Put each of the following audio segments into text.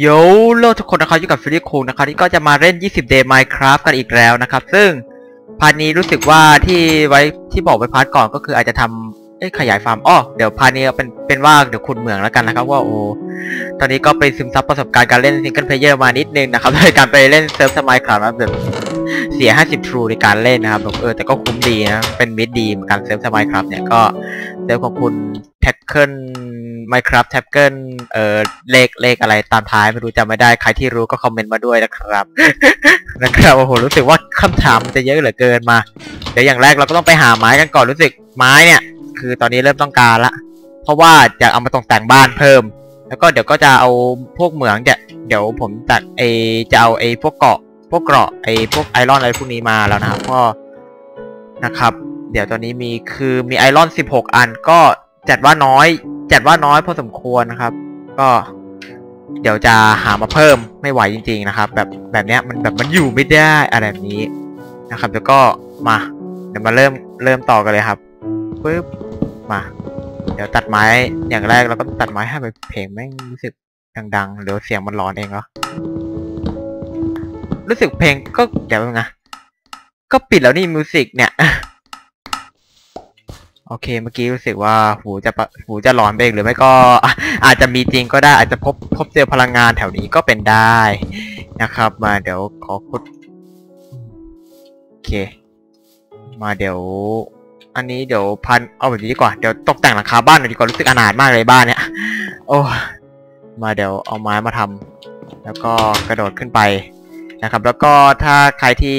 โยโลทุกคนนะครับอยู่กับฟิลิปคูนะครับที่ก็จะมาเล่น 20 Day Minecraft กันอีกแล้วนะครับ ซึ่งพาร์ทนี้รู้สึกว่าที่ไว้ที่บอกไปพาร์ทก่อนก็คืออาจจะทำขยายฟาร์มอ้อเดี๋ยวพาร์ทนี้เป็นเป็นว่าเดี๋ยวขุดเหมืองแล้วกันนะครับว่าโอ้ตอนนี้ก็ไปซึมซับประสบการณ์การเล่นซิงเกิลเพลเยอร์มานิดนึงนะครับโดยการไปเล่นเซิร์ฟสมัยคราวนะแบบเสีย 50 True ในการเล่นนะครับเออแต่ก็คุ้มดีนะเป็นมิดดีเหมือนกันเซิร์ฟสมัยครับเนี่ยก็เซิร์ฟของคุณแท็ก เกิล Minecraft แท็กเกิลเอ่อเลขเลขอะไรตามท้ายไม่รู้จำไม่ได้ใครที่รู้ก็คอมเมนต์มาด้วยนะครับ นะครับโอ้โหรู้สึกว่าคำถามมันจะเยอะเหลือเกินมา เดี๋ยวอย่างแรกเราก็ต้องไปหาไม้กันก่อนรู้สึกไม้เนี่ย คือตอนนี้เริ่มต้องการละ เพราะว่าจะเอามาตกแต่งบ้านเพิ่ม แล้วก็เดี๋ยวก็จะเอาพวกเหมืองเนี่ยเดี๋ยวผมตัดไอจะเอาไอพวกเกาะ พวกเกราะไอพวกไอรอนอะไรพวกนี้มาแล้วนะครับก็นะครับ เดี๋ยวตอนนี้มีคือมีไอรอน 16 อันก็ จัดว่าน้อย จัดว่าน้อยพอสมควรนะครับ ก็เดี๋ยวจะหามาเพิ่มไม่ไหวจริง ๆนะครับ แบบแบบเนี้ยมันแบบมันอยู่ไม่ได้อะไรแบบนี้นะครับ แล้วก็มาเดี๋ยวมาเริ่มเริ่มต่อกันเลยครับปึ๊บมา เดี๋ยวตัดไม้อย่างแรกเราก็ตัดไม้ให้ไปเพลงแม่งรู้สึกดังๆเดี๋ยวเสียงมันร้อนเองเหรอรู้สึกเพลงก็เดี๋ยวนะก็ปิดแล้วนี่มิวสิกเนี่ย อเค เมื่อกี้รู้สึกว่าหูจะปะหูจะร้อนไปเองหรือไม่ก็ อาจจะมีจริงก็ได้อาจจะพบพบเจอพลังงานแถวนี้ก็เป็นได้นะครับ มาเดี๋ยวขอขุดโอเค มาเดี๋ยว อันนี้เดี๋ยวพันเอาแบบนี้ดีกว่าเดี๋ยวตกแต่งหลังคาบ้านหน่อยดีกว่ารู้สึกอนาถมากเลยบ้านเนี่ย โอ้มาเดี๋ยวเอาไม้มาทำแล้วก็กระโดดขึ้นไปนะครับ แล้วก็ถ้าใครที่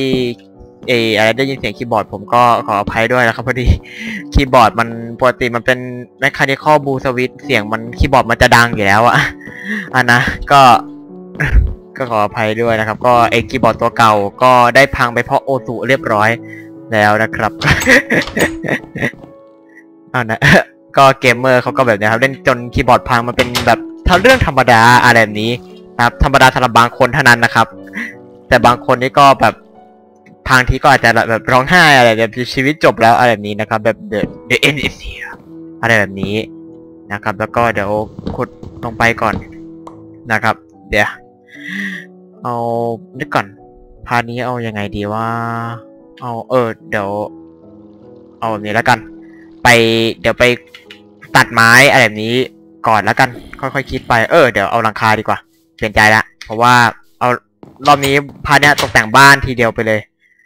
เอออะไรได้ยินเสียงคีย์บอร์ดผมก็ขออภัยด้วยนะครับพอดีคีย์บอร์ดมันปกติมันเป็น mechanical blue switch เสียงมันคีย์บอร์ดมันจะดังอยู่แล้วอะอะนะก็ก็ขออภัยด้วยนะครับ ก็ไอคีย์บอร์ดตัวเก่าก็ได้พังไปเพราะโอสุเรียบร้อยแล้วนะครับอ่านะก็เกมเมอร์เขาก็แบบนี้ครับ เล่นจนคีย์บอร์ดพังมันเป็นแบบทำเรื่องธรรมดาอะไรแบบนี้นะครับ ธรรมดาสำหรับบางคนเท่านั้นนะครับ แต่บางคนนี่ก็แบบ ทางที่ก็อาจจะแบบร้องไห้อะไรแบบชีวิตจบแล้วอะไรแบบนี้นะครับ แบบ the the end is here อะไรแบบนี้นะครับ แล้วก็เดี๋ยวขุดลงไปก่อนนะครับ เดี๋ยวเอานึกก่อนพานี้เอายังไงดีว่า เอาเออ เดี๋ยว เอาแบบนี้แล้วกัน ไปเดี๋ยวไปตัดไม้อะไรแบบนี้ก่อนแล้วกัน ค่อยๆคิดไปเออเดี๋ยวเอาหลังคาดีกว่าเปลี่ยนใจละเพราะว่าเอารอบนี้พาเนี้ยตกแต่งบ้านทีเดียวไปเลย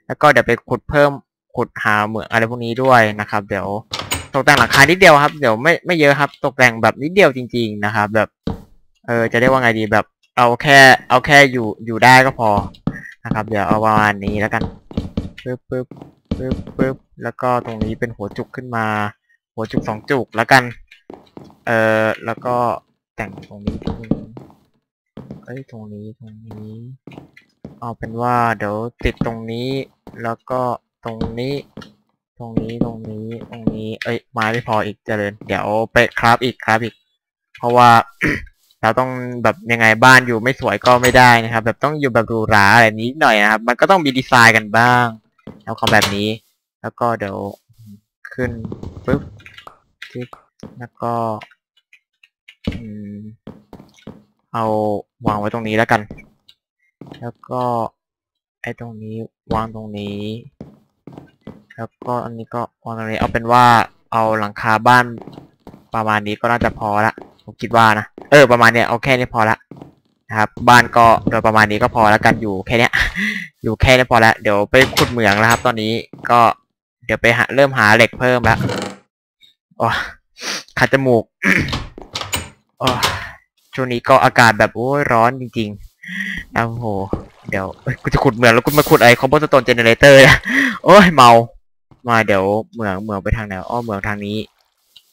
แล้วก็เดี๋ยวไปขุดเพิ่มขุดหาเหมืองอะไรพวกนี้ด้วยนะครับ เดี๋ยวตกแต่งหลังคานิดเดียวครับ เดี๋ยวไม่ไม่เยอะครับ ตกแต่งแบบนิดเดียวจริง ๆนะครับ แบบ เออจะเรียกว่าไงดีแบบเอาแค่เอาแค่อยู่อยู่ได้ก็พอนะครับ เดี๋ยวเอาประมาณนี้แล้วกันปึ๊บปึ๊บปึ๊บปึ๊บแล้วก็ตรงนี้เป็นหัวจุกขึ้นมา หัวจุกสองจุกแล้วกัน เออแล้วก็แต่งตรงนี้ทีนึงเอ้ยตรงนี้ตรงนี้ เอาเป็นว่าเดี๋ยวติดตรงนี้ แล้วก็ตรงนี้ ตรงนี้ตรงนี้ตรงนี้ เอ้ยไม้ไม่พออีกเจริญ เดี๋ยวไปคราฟอีกคราฟอีก เพราะว่า เราต้องแบบยังไงบ้านอยู่ไม่สวยก็ไม่ได้นะครับ แบบต้องอยู่แบบหรูหราอะไรนี้หน่อยนะครับ มันก็ต้องมีดีไซน์กันบ้างเอาของแบบนี้ แล้วก็เดี๋ยวขึ้นปึ๊บจิ๊กแล้วก็อืมเอาวางไว้ตรงนี้แล้วกัน แล้วก็ไอ้ตรงนี้วางตรงนี้ แล้วก็อันนี้ก็วางตรงนี้เอาเป็นว่าเอาหลังคาบ้านประมาณนี้ก็น่าจะพอละผมคิดว่านะเออประมาณเนี้ยเอาแค่นี้พอละนะครับบ้านก็โดยประมาณนี้ก็พอแล้วกันอยู่แค่เนี้ย อยู่แค่นี้พอแล้วเดี๋ยวไปขุดเหมืองแล้วครับ ตอนนี้ก็เดี๋ยวไปหาเริ่มหาเหล็กเพิ่มแล้วโอ้ขัดจมูกโอ้ช่วงนี้ก็อากาศแบบโอ้ยร้อนจริง ๆ โอ้โห เดี๋ยวกูจะขุดเหมืองแล้วกูมาขุดไอ้คอมโพสโตนเจเนเรเตอร์โอ้ยเมา มาเดี๋ยวเหมืองเหมืองไปทางไหนอ้อเหมืองทางนี้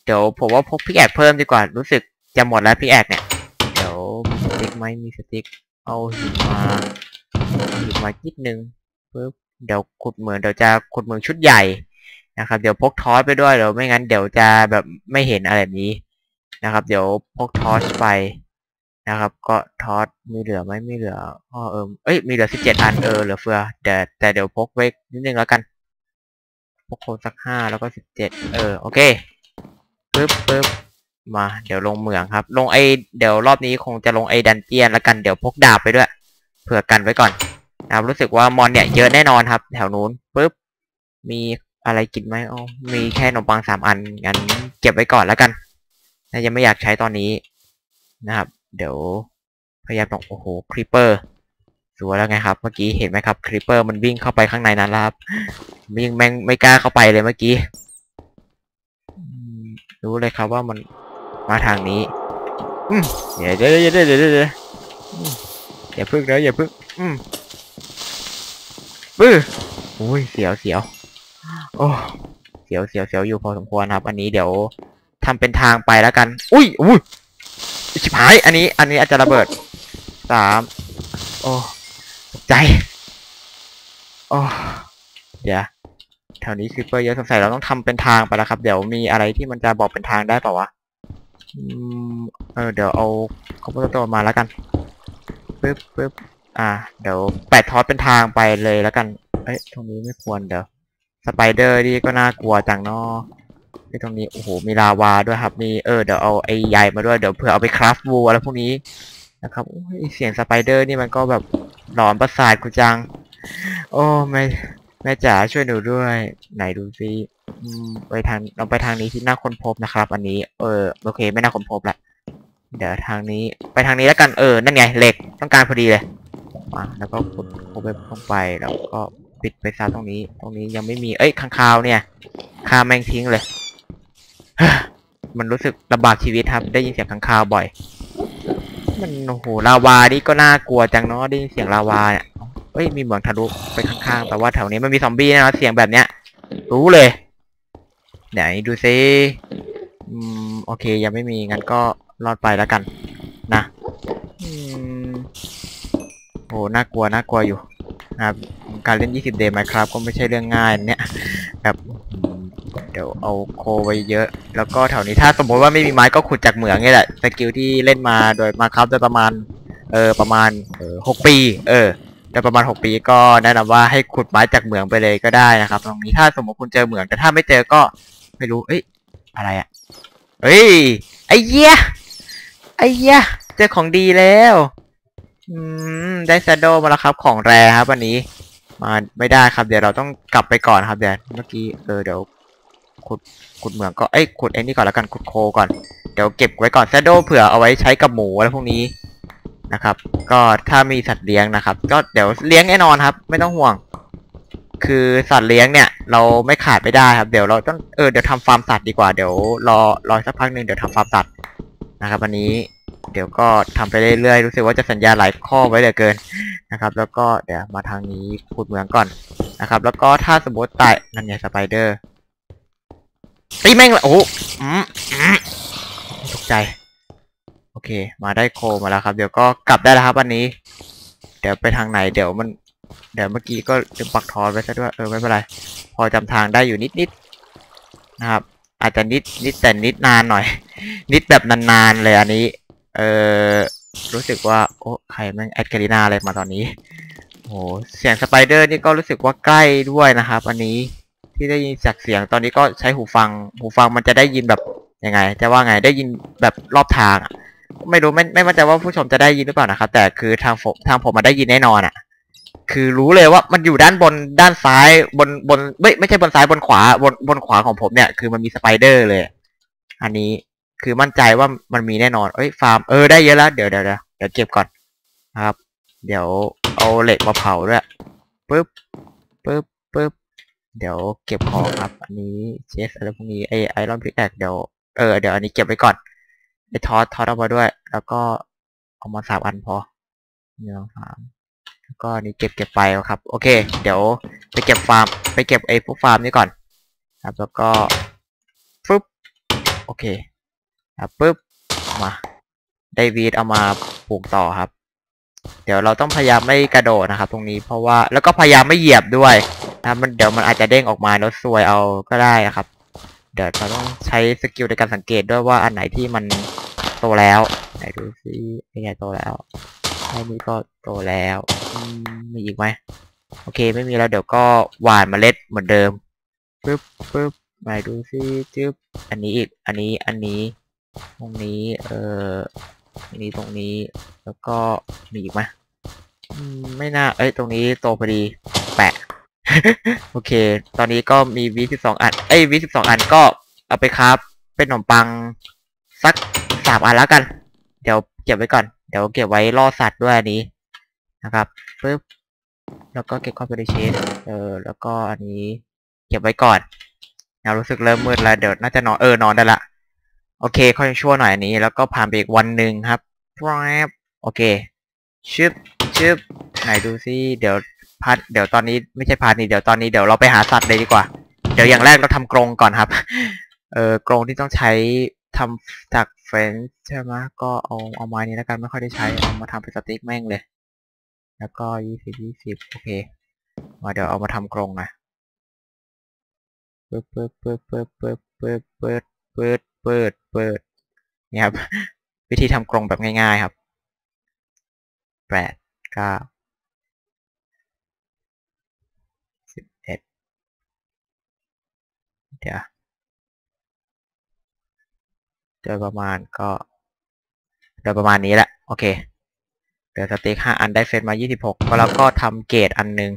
เดี๋ยวผมว่าพกพิกแอกเพิ่มดีกว่า รู้สึกจะหมดแล้วพิกแอกเนี่ย เดี๋ยวมีสติ๊กไหมมีสติ๊ก เอาหินมาเอาหินมานิดนึงปึ๊บเดี๋ยวขุดเหมืองเดี๋ยวจะขุดเหมืองชุดใหญ่นะครับ เดี๋ยวพกทอสไปด้วยเดี๋ยวไม่งั้นเดี๋ยวจะแบบไม่เห็นอะไรแบบนี้นะครับ เดี๋ยวพกทอสไป นะครับ ก็ทอสมีเหลือไหมไม่เหลืออ้อเออเอ้ยมีเหลือสิบเจ็ดอันเออเหลือเฟือแต่แต่เดี๋ยวพกไว้นิดนึงแล้วกันพกโคนสักห้าแล้วก็สิบเจ็ดเออโอเคปึ๊บปึ๊บมา เดี๋ยวลงเหมืองครับ ลงไอเดี๋ยวรอบนี้คงจะลงไอดันเจียนแล้วกันเดี๋ยวพกดาบไปด้วยเผื่อกันไว้ก่อนนะครับรู้สึกว่ามอนเนี่ยเยอะแน่นอนครับ แถวนู้นปุ๊บมีอะไรกินไหมอ๋อมีแค่ขนมปังสามอันงั้นเก็บไว้ก่อนแล้วกันน่าจะไม่อยากใช้ตอนนี้นะครับ เดี๋ยวพยายามต้องโอ้โหครีปเปอร์สวยแล้วไงครับ เมื่อกี้เห็นไหมครับครีปเปอร์มันวิ่งเข้าไปข้างในนั้นแล้วครับยังแม่งไม่กล้าเข้าไปเลยเมื่อกี้รู้เลยครับว่ามันมาทางนี้อืมเดี๋ยวเดี๋ยวเดี๋ยวเดี๋ยวเดี๋ยวอย่าพึ่งนะอย่าพึ่งอืมปื้อโอ้ยเสียวเสียวโอ้เสียวเสียวเสียวอยู่พอสมควรครับ อันนี้เดี๋ยวทำเป็นทางไปแล้วกัน อุ้ยอุ้ย ชิบหาย อันนี้ อันนี้อาจจะระเบิดสามโอ้ใจ โอ้เดี๋ยวแถวนี้คือเปอร์เยอะสงสัยเราต้องทำเป็นทางไปแล้วครับ เดี๋ยวมีอะไรที่มันจะบอกเป็นทางได้เปล่าวะเออเดี๋ยวเอาคอมพิวเตอร์มาแล้วกันปึ๊บปึ๊บอ่า เดี๋ยวแปะทอสเป็นทางไปเลยแล้วกัน เอ้ยตรงนี้ไม่ควรเดี๋ยวสไปเดอร์นี่ก็น่ากลัวจังเนาะ ที่ตรงนี้โอ้โหมีลาวาด้วยครับ มีเออเดี๋ยวเอาไอ้ใยมาด้วยเดี๋ยวเผื่อเอาไปคราฟวูอะไรพวกนี้นะครับโอ้ยเสียงสไปเดอร์นี่มันก็แบบหลอนประสาทกูจัง โอ้แม่แม่จ๋าช่วยหนูด้วย ไหนดูซิไปทางเราไปทางนี้ที่น่าค้นพบนะครับ อันนี้ เออโอเค ไม่น่าค้นพบละเดี๋ยวทางนี้ไปทางนี้แล้วกันเออนั่นไงเหล็กต้องการพอดีเลยมาแล้วก็ขุดขุดไปลงไปแล้วก็ปิดไปซะตรงนี้ ตรงนี้ยังไม่มีเอ้ยข้างคาวเนี่ยคาแมงทิ้งเลย มันรู้สึกลำบากชีวิตครับ ได้ยินเสียงข้างคาวบ่อย มันโอ้โหลาวานี่ก็น่ากลัวจังเนาะได้ยินเสียงลาวาเนี่ยเอ้ยมีเหมืองทะลุไปข้างๆแต่ว่าแถวนี้มันมีซอมบี้นะเสียงแบบเนี้ย รู้เลยไหนดูซิอืมโอเค ยังไม่มีงั้นก็รอดไปแล้วกัน นะอืมโหน่ากลัวน่ากลัวอยู่นะครับการเล่น 20 Day Minecraft ก็ไม่ใช่เรื่องง่ายเนี่ยแบบ เดี๋ยวเอาโคไว้เยอะ แล้วก็แถวนี้ถ้าสมมติว่าไม่มีไม้ก็ขุดจากเหมืองนี่แหละสกิลที่เล่นมาโดยมาครับโดยประมาณ เออประมาณเออหกปี เออโดยประมาณ 6 ปีก็แนะนำว่าให้ขุดไม้จากเหมืองไปเลยก็ได้นะครับ ตรงนี้ถ้าสมมติคุณเจอเหมืองแต่ถ้าไม่เจอก็ไม่รู้ เอ้ยอะไรอะเอ้ยไอ้เหี้ยไอ้เหี้ยเจอของดีแล้วอืมได้แซดโดมาแล้วครับของแรครับวันนี้ มาไม่ได้ครับเดี๋ยวเราต้องกลับไปก่อนครับเดี๋ยวเมื่อกี้เออเดี๋ยว ขุดขุดเหมืองก็เอ้ยขุดไอ้นี่ก่อนแล้วกันขุดโคก่อนเดี๋ยวเก็บไว้ก่อนแซดโดเผื่อเอาไว้ใช้กับหมูอะไรพวกนี้นะครับ ก็ถ้ามีสัตว์เลี้ยงนะครับ ก็เดี๋ยวเลี้ยงแน่นอนครับ ไม่ต้องห่วง คือสัตว์เลี้ยงเนี่ย เราไม่ขาดไม่ได้ครับ เดี๋ยวเราต้องเออเดี๋ยวทำฟาร์มสัตว์ดีกว่าเดี๋ยวรอรอสักพักหนึ่งเดี๋ยวทำฟาร์มสัตว์นะครับวันนี้เดี๋ยวก็ทำไปเรื่อยๆรู้สึกว่าจะสัญญาหลายข้อไว้เหลือเกินนะครับ แล้วก็เดี๋ยวมาทางนี้ขุดเหมืองก่อนนะครับ แล้วก็ถ้าสมมติตายนั่นไงสไปเดอร์ ตีแม่งลยโอ้โหตกใจ โอเค มาได้โคมาแล้วครับ เดี๋ยวก็กลับได้แล้วครับวันนี้ เดี๋ยวไปทางไหน เดี๋ยวมัน เดี๋ยวเมื่อกี้ก็ลืมปักทอนไว้ซะด้วย เออไม่เป็นไร พอจำทางได้อยู่นิดๆนะครับ อาจจะนิดนิดแต่นิดนานหน่อย นิดแบบนานๆเลยอันนี้ เออรู้สึกว่า โอ้ใครแม่งแอดการีนาอะไรมาตอนนี้โอ้เสียงสไปเดอร์นี่ก็รู้สึกว่าใกล้ด้วยนะครับ อันนี้ ที่ได้ยินจากเสียงตอนนี้ก็ใช้หูฟัง หูฟังมันจะได้ยินแบบยังไง จะว่าไงได้ยินแบบรอบทางอะไม่รู้ไม่ไม่มั่นใจว่าผู้ชมจะได้ยินหรือเปล่านะครับแต่คือทางผมทางผมมาได้ยินแน่นอนอะคือรู้เลยว่ามันอยู่ด้านบนด้านซ้ายบนบนไม่ไม่ใช่บนซ้ายบนขวาบนบนขวาของผมเนี่ยคือมันมีสไปเดอร์เลย อันนี้คือมั่นใจว่ามันมีแน่นอนเอ้ยฟาร์มเออได้เยอะแล้วเดี๋ยวเดี๋ยวเดี๋ยวเดี๋ยวเก็บก่อนครับ เดี๋ยวเอาเหล็กมาเผาด้วยปึ๊บปึ๊บปึ๊บ เดี๋ยวเก็บของครับ อันนี้เชสอะไรพวกนี้ไอไอรอนพิกแอกเดี๋ยวเออเดี๋ยวอันนี้เก็บไว้ก่อนไอทอสทอสเอามาด้วย แล้วก็เอามาสามอันพอหนึ่งสามแล้วก็นนี้เก็บเก็บไปครับ โอเค เดี๋ยวไปเก็บฟาร์ม ไปเก็บไอพวกฟาร์มนี่ก่อน ครับ แล้วก็ฟึบโอเคครับปุ๊บมาได้วีดเอามาปลูกต่อครับ เดี๋ยวเราต้องพยายามไม่กระโดดนะครับ ตรงนี้เพราะว่าแล้วก็พยายามไม่เหยียบด้วย นะครับมันเดี๋ยวมันอาจจะเด้งออกมาแล้วซวยเอาก็ได้นะครับ เดี๋ยวเราต้องใช้สกิลในการสังเกตด้วยว่าอันไหนที่มันโตแล้วไหนดูซิไอ้ไงโตแล้วไอ้นี้ก็โตแล้วมมีอีกไหมโอเคไม่มีแล้วเดี๋ยวก็หวานเมล็ดเหมือนเดิมปึ๊บปึ๊บไหนดูซิจึ๊บอันนี้อีกอันนี้อันนี้ ตรงนี้ เออตรงนี้ตรงนี้ แล้วก็มีอีกไหมอืมไม่น่า เอ้ย ตรงนี้โตพอดี แปะ โอเค ตอนนี้ก็มีวีสิบสองอัน เอ้ยวีสิบสองอันก็เอาไปครับเป็นขนมปังสักสามอันแล้วกัน เดี๋ยวเก็บไว้ก่อน เดี๋ยวเก็บไว้ล่อสัตว์ด้วยอันนี้นะครับปึ๊บแล้วก็เก็บข้าไปในเชนเออ แล้วก็อันนี้เก็บไว้ก่อนเรารู้สึกเริ่มมืดแล้วเดี๋ยวน่าจะนอนเออนอนได้ละโอเคค่อยชั่วหน่อยอันนี้ แล้วก็ผ่านไปอีกวันหนึ่งครับแป๊บโอเคชึบชึบไหนดูซิเดี๋ยว พาร์ทเดี๋ยวตอนนี้ไม่ใช่พาร์ทนี้เดี๋ยวตอนนี้เดี๋ยวเราไปหาสัตว์เลยดีกว่า เดี๋ยวอย่างแรกเราทำกรงก่อนครับ เออกรงที่ต้องใช้ทำจากเฟรนช์ใช่ไหมก็เอาเอาไม้นี้แล้วกันไม่ค่อยได้ใช้เอามาทำเป็นสติ๊กแม่งเลย แล้วก็ยี่สิบยี่สิบโอเค มาเดี๋ยวเอามาทำกรงน่อยปึ๊บปึ๊บปึ๊บปึ๊บปึ๊บปึ๊บปึ๊บปึ๊บปึ๊บปึ๊บนี่ครับ วิธีทำกรงแบบง่ายๆครับแปดเก้าสิบเอ็ด เดี๋ยวโดยประมาณก็โดยประมาณนี้แหละโอเคเดี๋ยวสติ๊กห้าอันได้เฟซมายี่สิบหกแล้วก็ทำเกรดอันหนึง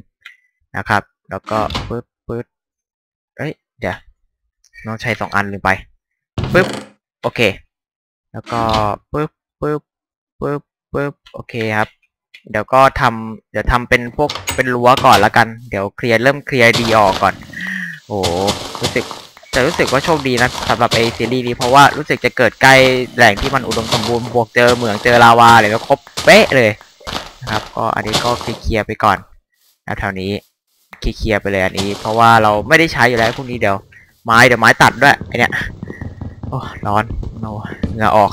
นะครับ แล้วก็ปึ๊บปึ๊บเอ้ยเดี๋ยวน้องใช้สองอันลืมไปปึ๊บโอเค แล้วก็ปึ๊บปึ๊บปึ๊บปึ๊บโอเคครับเดี๋ยวก็ทำเดี๋ยวทำเป็นพวกเป็นรั้วก่อนละกัน เดี๋ยวเคลียร์เริ่มเคลียร์ดีออกก่อน โอ้ รู้สึกแต่รู้สึกว่าโชคดีนะสำหรับไอซีรีส์นี้เพราะว่ารู้สึกจะเกิดใกล้แหล่งที่มันอุดมสมบูรณ์บวกเจอเหมืองเจอลาวาเลยก็ครบเป๊ะเลยนะครับ ก็อันนี้ก็เคลียร์ไปก่อนนะแถวนี้เคลียร์ไปเลยอันนี้ เพราะว่าเราไม่ได้ใช้อยู่แล้วพวกนี้เดี๋ยวไม้เดี๋ยวไม้ตัดด้วยไอเนี้ยโอ้ร้อนโนเหงื่อออก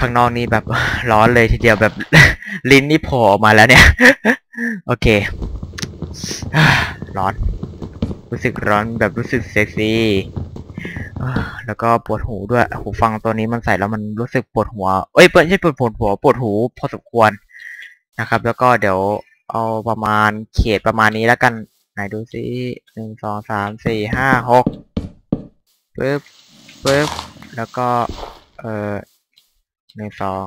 ข้างนอกนี่แบบร้อนเลยทีเดียวแบบลิ้นนี่โผล่ออกมาแล้วเนี่ย โอเคร้อน รู้สึกร้อนแบบรู้สึกเซ็กซี่แล้วก็ปวดหูด้วยหูฟังตัวนี้มันใส่แล้วมันรู้สึกปวดหัว เอ้ยเปิดไม่ใช่ปวดปวดหัวปวดหูพอสมควรนะครับ แล้วก็เดี๋ยวเอาประมาณเขตประมาณนี้แล้วกัน ไหนดูซิหนึ่งสองสามสี่ห้าหกปึ๊บปึ๊บแล้วก็ เอ่อหนึ่งสอง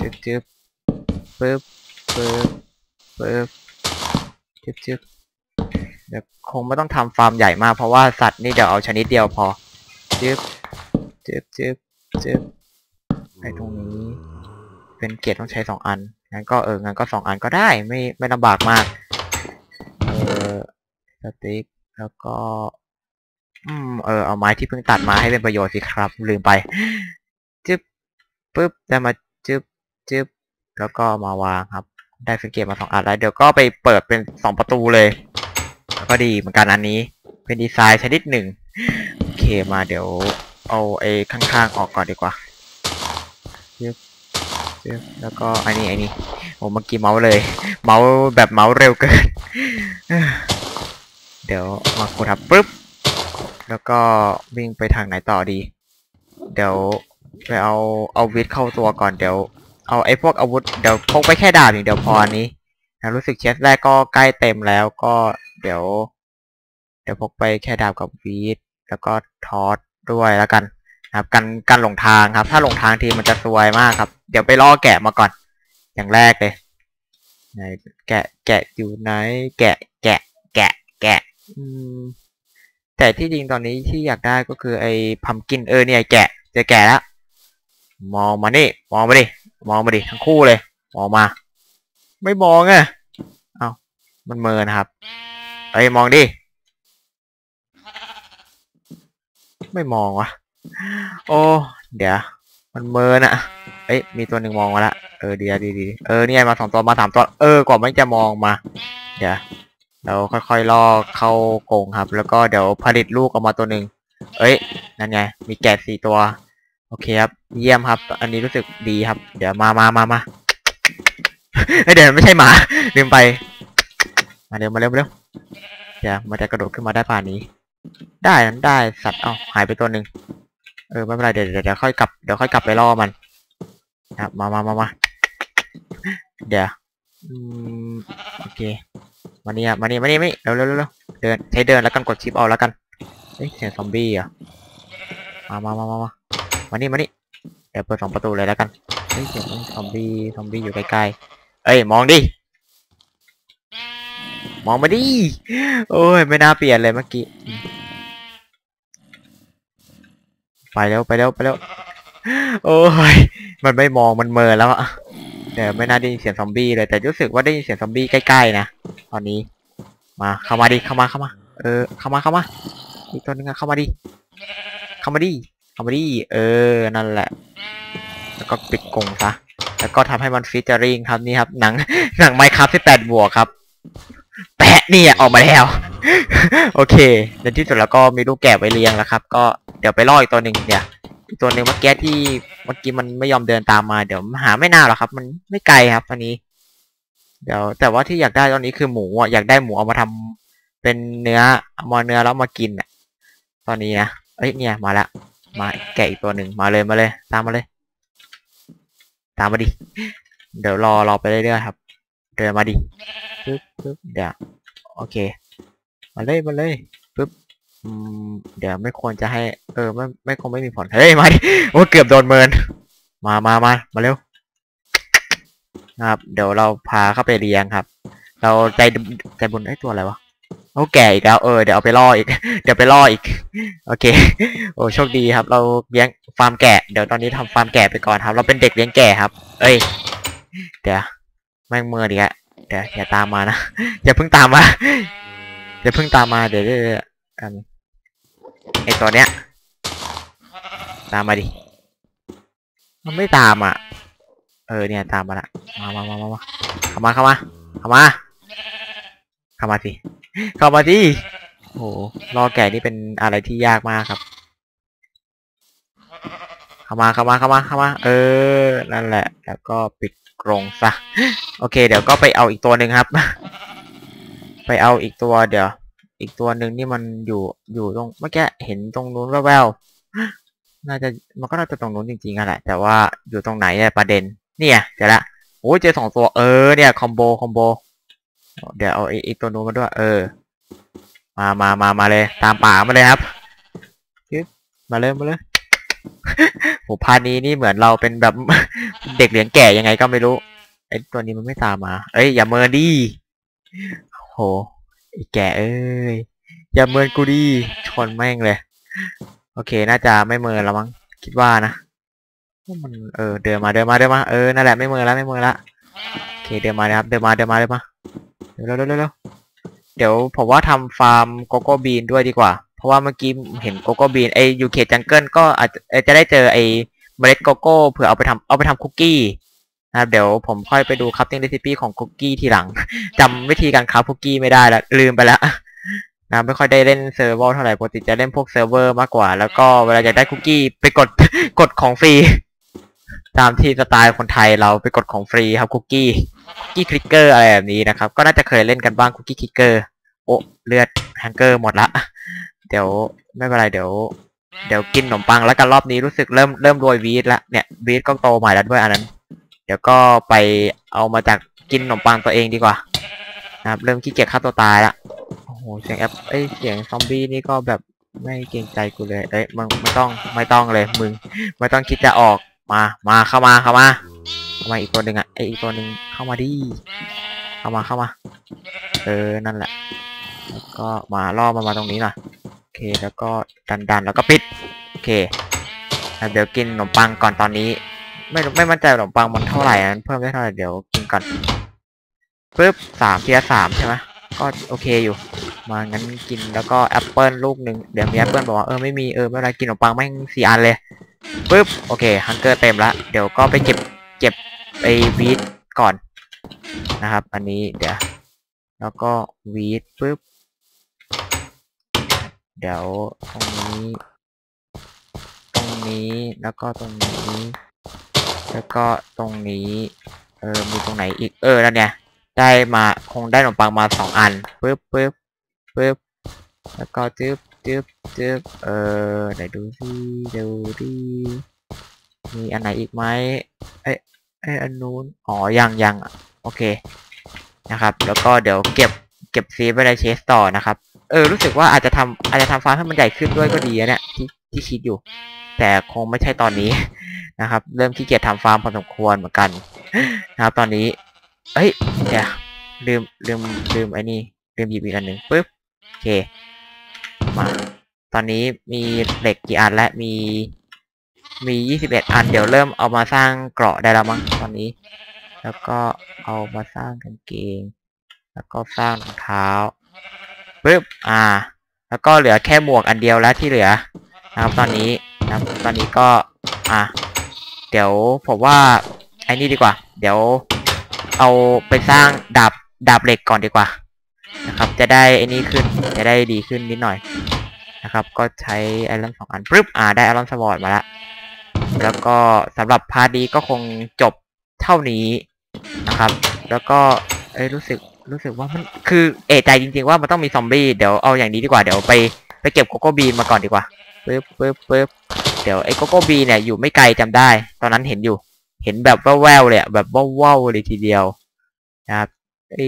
จึ๊บจึ๊บปึ๊บปึ๊บปึ๊บจึ๊บจึ๊บ เดี๋ยวคงไม่ต้องทำฟาร์มใหญ่มาก เพราะว่าสัตว์นี่เดี๋ยวเอาชนิดเดียวพอจึ๊บจึ๊บจึ๊บจึ๊บไอตรงนี้ เป็นเกียร์ต้องใช้สองอัน งั้นก็เออ งั้นก็สองอันก็ได้ ไม่ไม่ลำบากมาก เออสติ๊ก แล้วก็ อืม เออ เอาไม้ที่เพิ่งตัดมาให้เป็นประโยชน์สิครับ ลืมไป จึ๊บปึ๊บ ได้มาจึ๊บจึ๊บ แล้วก็มาวางครับ ได้สเกตมาสองอันแล้ว เดี๋ยวก็ไปเปิดเป็นสองประตูเลย ก็ดีเหมือนกันอันนี้ เป็นดีไซน์ชนิดหนึ่งโอเคมาเดี๋ยวเอาไอ้ข้างๆออกก่อนดีกว่าจึ๊บจึ๊บแล้วก็อันนี้อันนี้โอ้เมื่อกี้เมาส์เลย เมาส์แบบเมาส์เร็วเกิน เดี๋ยวมากดทับปุ๊บ แล้วก็วิ่งไปทางไหนต่อดี เดี๋ยวไปเอาเอาวิทเข้าตัวก่อนเดี๋ยวเอาไอ้พวกอาวุธเดี๋ยวพกไปแค่ดาบอย่างเดียวพออันนี้นะรู้สึกเชสแรกก็ใกล้เต็มแล้วก็ เดี๋ยว เดี๋ยวพกไปแค่ดาบกับวีดแล้วก็ทอสด้วยแล้วกันครับกันกันหลงทางครับ ถ้าหลงทางทีมันจะซวยมากครับ เดี๋ยวไปล่อแกะมาก่อน อย่างแรกเลยไหนแกะแกะอยู่ไหน แกะ แกะ แกะ แกะ อืมแต่ที่จริงตอนนี้ที่อยากได้ก็คือไอ้พัมกินเออเนี่ยแกะเจะแกะแล้วมองมานี่มองมาดิมองมาดิทั้งคู่เลย มองมา ไม่มองอะเอ้ามันเมินครับ เอ้ยมองดิ ไม่มองวะ โอ้ เดี๋ยว มันเมินอะเอ้ย มีตัวหนึ่งมองมาละ เออดีอะดีดีเออเนี่ยมาสองตัวมาสามตัว เออ กว่ามันจะมองมา เดี๋ยว เราค่อยๆล่อเข้ากรงครับ แล้วก็เดี๋ยวผลิตลูกออกมาตัวหนึ่งเอ้ย นั่นไง มีแกะสี่ตัว โอเคครับ เยี่ยมครับ อันนี้รู้สึกดีครับ เดี๋ยวมามามามาเอ้ยเดี๋ยวไม่ใช่หมา ลืมไป มาเร็ว มาเร็วมาเร็ว เดี๋ยวมันจะกระโดดขึ้นมาได้ผ่านนี้ ได้นั้นได้สัตว์เอ้าหายไปตัวหนึ่งเออไม่เป็นไรเดี๋ยวเดี๋ยวค่อยกลับเดี๋ยวค่อยกลับไปล่อมันครับมามามามาเดี๋ยวอืมโอเคมานี่อ่มานี่มานี่มานี่เร็วเร็วเร็วเร็วเดินใช้เดินแล้วกันกดชิปเอาแล้วกันเฮ้ยเสียงซอมบี้อะมามามามามามานี่มานี่เดี๋ยวเปิดสองประตูเลยแล้วกันเฮ้ยเสียงซอมบี้ซอมบี้อยู่ใกล้ๆเอ้ยมองดิ มองมาดิ โอ้ย ไม่น่าเปลี่ยนเลยเมื่อกี้ ไปแล้วไปแล้วไปแล้ว โอ้ย มันไม่มองมันเมินแล้วอะเดี๋ยวไม่น่าได้ยินเสียงซอมบี้เลย แต่รู้สึกว่าได้ยินเสียงซอมบี้ใกล้ๆนะ ตอนนี้ มา เข้ามาดิ เข้ามาเข้ามา เออ เข้ามาเข้ามา อีกตัวหนึงอะเข้ามาดิ เข้ามาดิ เข้ามาดิ เออ นั่นแหละ แล้วก็ปิดกรงซะแล้วก็ทำให้มันฟิชเจอริงครับนี่ครับ หนังหนังไมค์ครับที่แปดบวกครับ แปะนี่ออกมาแล้ว โอเคในที่สุดแล้วก็มีลูกแกะไว้เลี้ยงแล้วครับ ก็เดี๋ยวไปล่ออีกตัวหนึ่งเดี๋ยอีกตัวหนึ่งเมื่อกี้ที่เมื่อกี้มันไม่ยอมเดินตามมาเดี๋ยวหาไม่น่าหรอกครับ มันไม่ไกลครับอันนี้ เดี๋ยวแต่ว่าที่อยากได้ตอนนี้คือหมูอะอยากได้หมูเอามาทำเป็นเนื้อเอามาเนื้อแล้วมากินอะ ตอนนี้นะเอ้ยเนี่ยมาละมาแกะอีกตัวหนึ่งมาเลยมาเลย ตามมาเลย ตามมาดิเดี๋ยวรอรอไปเรื่อยๆครับ เดินมาดิปึ๊บปึ๊บเดี๋ยวโอเค มาเลยมาเลยปึ๊บอืมเดี๋ยวไม่ควรจะให้ เออไม่ไม่คงไม่มีผลเฮ้ยมาดิโอ้เกือบโดนเมิน มามามามาเร็วนะครับ เดี๋ยวเราพาเข้าไปเลี้ยงครับ เราใจใจบุญไอ้ยตัวอะไรวะโอ้แก่อีกแล้วเออเดี๋ยวเอาไปล่ออีก เดี๋ยวไปล่ออีก โอเค โอ้โชคดีครับ เราเลี้ยงฟาร์มแกะ เดี๋ยวตอนนี้ทำฟาร์มแกะไปก่อนครับ เราเป็นเด็กเลี้ยงแกะครับ เอ้ย เดี๋ยว แม่งเมื่อดีอะเดี๋ยวอย่าตามมานะ อย่าเพิ่งตามมา อย่าเพิ่งตามมาเดี๋ยวเดี๋ยวเดี๋ยวอันไอตัวเนี้ย ตามมาดิ มันไม่ตามอะ เออเนี่ยตามมาละ มามามามามาเข้ามาเข้ามา เข้ามา เข้ามาสิเข้ามาสิโอ้โหรอแก่นี่เป็นอะไรที่ยากมากครับ เข้ามาเข้ามาเข้ามาเข้ามา เออ นั่นแหละ แล้วก็ปิด กรงซะ โอเค เดี๋ยวก็ไปเอาอีกตัวหนึ่งครับ ไปเอาอีกตัวเดี๋ยว อีกตัวหนึ่งนี่มันอยู่อยู่ตรงเมื่อกี้เห็นตรงนู้นแววๆน่าจะมันก็น่าจะตรงนู้นจริงๆอะแหละแต่ว่าอยู่ตรงไหนเนี่ยประเด็น เนี่ยเจอละโอ้ยเจอสองตัวเออเนี่ยคอมโบคอมโบเดี๋ยวเอาไอ้ไอีตัวนู้นมาด้วย เออ มามามามาเลย ตามป่ามาเลยครับยึบมาเลยมาเลย โหพาร์ทนี้นี่เหมือนเราเป็นแบบ เด็กเลี้ยงแก่ยังไงก็ไม่รู้ไอ้ตัวนี้มันไม่ตามมา เอ้ยอย่าเมินดิโหไอ้แก่เอ้ยอย่าเมินกูดิชนแม่งเลย โอเคน่าจะไม่เมินแล้วมั้งคิดว่านะมันเออเดินมาเดินมาเดินมาเออนั่นแหละไม่เมินแล้วไม่เมินละโอเคเดินมาครับเดินมาเดินมาเดินมาเร็วเร็วเร็วเดี๋ยวผมว่าทำฟาร์มโกโก้บีนด้วยดีกว่า ราะว่าเมื่อกี้เห็นโกโก้บีนไอยูเคจังเกิลก็อาจจะจะได้เจอไอเมล็ดโกโก้เผื่อเอาไปทำเอาไปทำคุกกี้นะครับเดี๋ยวผมค่อยไปดูคัพติ้งเรซิปี้ของคุกกี้ทีหลังจำวิธีการคัพคุกกี้ไม่ได้แล้วลืมไปแล้วนะไม่ค่อยได้เล่นเซิร์ฟเวอร์เท่าไหร่ปกติจะเล่นพวกเซิร์ฟเวอร์มากกว่า แล้วก็เวลาอยากได้คุกกี้ไปกดกดของฟรี ตามที่สไตล์คนไทยเราไปกดของฟรีครับคุกกี้คุกกี้คลิกเกอร์อะไรแบบนี้นะครับ ก็น่าจะเคยเล่นกันบ้างคุกกี้คลิกเกอร์โอ้เลือดแฮงเกอร์หมดละ เดี๋ยวไม่เป็นไรเดี๋ยว เดี๋ยวกินขนมปังแล้วกันรอบนี้รู้สึกเริ่มเริ่มโรยวีดละเนี่ยวีดก็โตใหม่แล้วด้วยอันนั้น เดี๋ยวก็ไปเอามาจากกินขนมปังตัวเองดีกว่านะครับเริ่มขี้เกียจฆ่าตัวตายละโอ้โหเสียงแอปเอ้ยเสียงซอมบี้นี่ก็แบบไม่เกรงใจกูเลยเอ้ยมึงไม่ต้องไม่ต้องเลยมึง ไม่ต้องคิดจะออกมามาเข้ามาเข้ามาเข้ามาอีกตัวหนึ่งอะเอ้ยอีกตัวหนึ่งเข้ามาดิเข้ามาเข้ามา เออนั่นแหละแล้วก็มาล่อมามาตรงนี้หน่อย เคแล้วก็ดันดันแล้วก็ปิดโอเคเดี๋ยวกินขนมปังก่อนตอนนี้ ไม่ไม่มั่นใจขนมปังมันเท่าไหร่นั้นเพิ่มได้เท่าไหร่เดี๋ยวกินก่อนปึ๊บสามเทียสามใช่ไหมก็โอเคอยู่ มางั้นกินแล้วก็แอปเปิลลูกหนึ่งเดี๋ยวมีแอปเปิลบอกว่าเออไม่มีเออไม่เป็นไรกินขนมปังแม่งสี่อันเลยปึ๊บโอเคฮังเกอร์เต็มละเดี๋ยวก็ไปเก็บเก็บไอวีดก่อนนะครับ อันนี้เดี๋ยวแล้วก็วีดปึ๊บ เดี๋ยวตรงนี้ ตรงนี้แล้วก็ตรงนี้ แล้วก็ตรงนี้ เออมีตรงไหนอีกเออนั่นเนี่ย ได้มาคงได้ขนมปังมาสองอันปึ๊บปึ๊บปึ๊บแล้วก็จึ๊บจึ๊บจึ๊บเออไหนดูสิดูดิมีอันไหนอีกไหมเอ้ยเอ้ยอันนู้นอ๋อยังยังโอเคนะครับ แล้วก็เดี๋ยวเก็บ เก็บซีฟไว้ในเชสต่อนะครับ เออ รู้สึกว่าอาจจะทำอาจจะทำฟาร์มให้มันใหญ่ขึ้นด้วยก็ดีนะเนี่ยที่ที่คิดอยู่ แต่คงไม่ใช่ตอนนี้นะครับ เริ่มขี้เกียจทำฟาร์มพอสมควรเหมือนกันนะครับ ตอนนี้เอ้ยเดี๋ยวลืมลืมลืมไอ้นี่ลืมหยิบอีกอันหนึ่งปึ๊บโอเค มา ตอนนี้มีเหล็กกี่อันและมีมียี่สิบเอ็ดอัน เดี๋ยวเริ่มเอามาสร้างเกราะได้แล้วมั้งตอนนี้ แล้วก็เอามาสร้างกางเกง แล้วก็สร้างรองเท้าปึ๊บอ่า แล้วก็เหลือแค่หมวกอันเดียวแล้วที่เหลือนะครับตอนนี้นะครับตอนนี้ก็ อะเดี๋ยวผมว่าไอ้นี่ดีกว่า เดี๋ยวเอาไปสร้างดาบดาบเหล็กก่อนดีกว่า นะครับ จะได้ไอ้นี่ขึ้นจะได้ดีขึ้นนิดหน่อยนะครับ ก็ใช้ไอรอนสองอันปึ๊บอ่าได้ไอรอนสวอร์ดมาแล้วแล้วก็สำหรับพาร์ทนี้ก็คงจบเท่านี้นะครับ แล้วก็เอ้รู้สึก รู้สึกว่ามันคือเอะใจจริง ๆ ว่ามันต้องมีซอมบี้เดี๋ยวเอาอย่างนี้ดีกว่าเดี๋ยวไปไปเก็บโกโก้บีนมาก่อนดีกว่าปึ๊บปึ๊บปึ๊บเดี๋ยวไอ้โกโก้บีเนี่ยอยู่ไม่ไกลจำได้ ตอนนั้นเห็นอยู่ เห็นแบบแว่วๆเลยอะแบบว่าวๆเลยทีเดียวนะครับไอ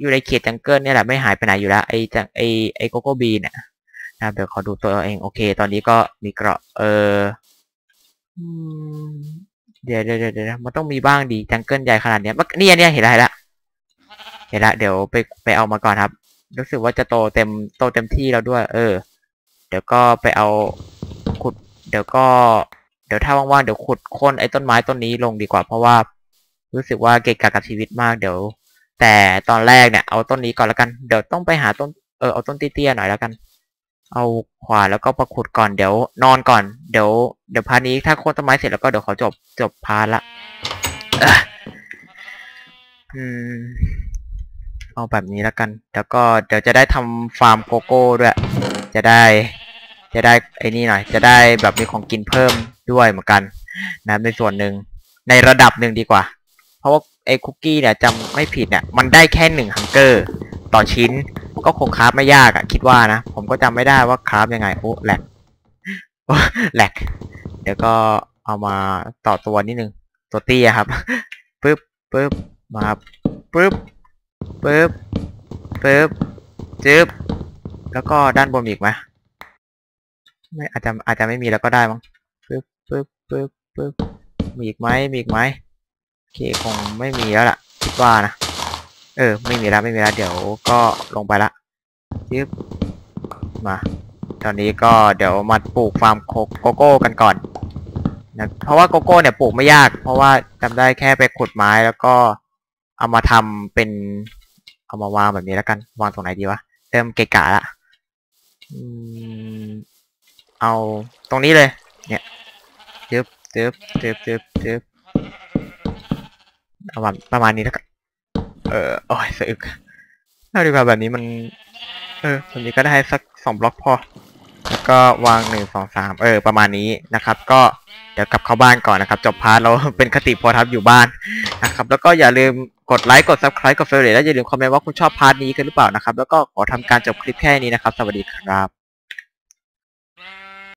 อยู่ในเขตจังเกิลเนี่ยแหละไม่หายไปไหนอยู่แล้วไอจังไอไอโกโก้บีเนี่ยนะครับเดี๋ยวขอดูตัวเองโอเค ตอนนี้ก็มีเกราะเอออืมเดี๋ยวเดี๋ยวเดี๋ยวเดี๋ยวมันต้องมีบ้างดีจังเกิลใหญ่ขนาดเนี้ยมันเนี่ยเนี่ยเห็นแล้วเห็นแล้ว เห็นแล้วเดี๋ยวไปไปเอามาก่อนครับ รู้สึกว่าจะโตเต็มโตเต็มที่แล้วด้วย เออ เดี๋ยวก็ไปเอาขุด เดี๋ยวก็ เดี๋ยวถ้าว่างๆเดี๋ยวขุดค่นไอ้ต้นไม้ต้นนี้ลงดีกว่า เพราะว่า รู้สึกว่าเกะกะกับชีวิตมากเดี๋ยว แต่ตอนแรกเนี่ยเอาต้นนี้ก่อนแล้วกัน เดี๋ยวต้องไปหาต้นเออเอาต้นเตี้ยๆหน่อยแล้วกัน เอาขวาแล้วก็ประขุดก่อนเดี๋ยว นอนก่อนเดี๋ยวเดี๋ยวพาร์นี้ถ้าโค่นต้นไม้เสร็จแล้วก็เดี๋ยวขอจบจบพาร์ทละอ่ออืม เอาแบบนี้แล้วกัน แล้วก็เดี๋ยวจะได้ทำฟาร์มโกโก้ด้วย จะได้ จะได้ไอ้นี่หน่อย จะได้แบบมีของกินเพิ่มด้วยเหมือนกัน นะในส่วนหนึ่งในระดับหนึ่งดีกว่า เพราะว่าไอ้คุกกี้เนี่ยจำไม่ผิดเนี่ย มันได้แค่หนึ่งฮังเกอร์ต่อชิ้น ก็คงคราฟไม่ยากอะคิดว่านะ ผมก็จำไม่ได้ว่าคราฟยังไง โอ้แหลกโอ้แหลก เดี๋ยวก็เอามาต่อตัวนิดนึง ตัวเตี้ยครับปึ๊บปึ๊บมาปึ๊บ ปึ๊บปึ๊บจึ๊บแล้วก็ด้านบนอีกไหมไม่อาจจะอาจจะไม่มีแล้วก็ได้มั้งปึ๊บปึ๊บปึ๊บปึ๊บมีอีกไหมมีอีกไหมโอเคคงไม่มีแล้วล่ะคิดว่านะเออ ไม่มีแล้วไม่มีแล้วเดี๋ยวก็ลงไปละยึบมา ตอนนี้ก็เดี๋ยวมาปลูกฟาร์มโคโกโก้กันก่อนนะเพราะว่าโกโก้เนี่ยปลูกไม่ยาก เพราะว่าจำได้แค่ไปขุดไม้แล้วก็ เอามาทำเป็นเอามาวางแบบนี้แล้วกันวางตรงไหนดีวะเริ่มเกะกะละอืมเอาตรงนี้เลย เนี่ยจึบจึบจึบจึบจึบเอาแบบประมาณนี้แล้วกันเออโอ้ยสะอึกเอาดีกว่าแบบนี้มัน เออแบบนี้ก็ได้สักสองบล็อกพอ แล้วก็วางหนึ่งสองสามเออ ประมาณนี้นะครับ ก็ ดี๋ยวกลับเข้าบ้านก่อนนะครับ จบพาร์ทเราเป็นคติพอทับอยู่บ้านนะครับ แล้วก็อย่าลืมกดไลค์ กด subscribe กดเฟรนด์และอย่าลืมคอมเมนต์ว่าคุณชอบพาร์ทนี้กันหรือเปล่านะครับ แล้วก็ขอทำการจบคลิปแค่นี้นะครับ สวัสดีครับ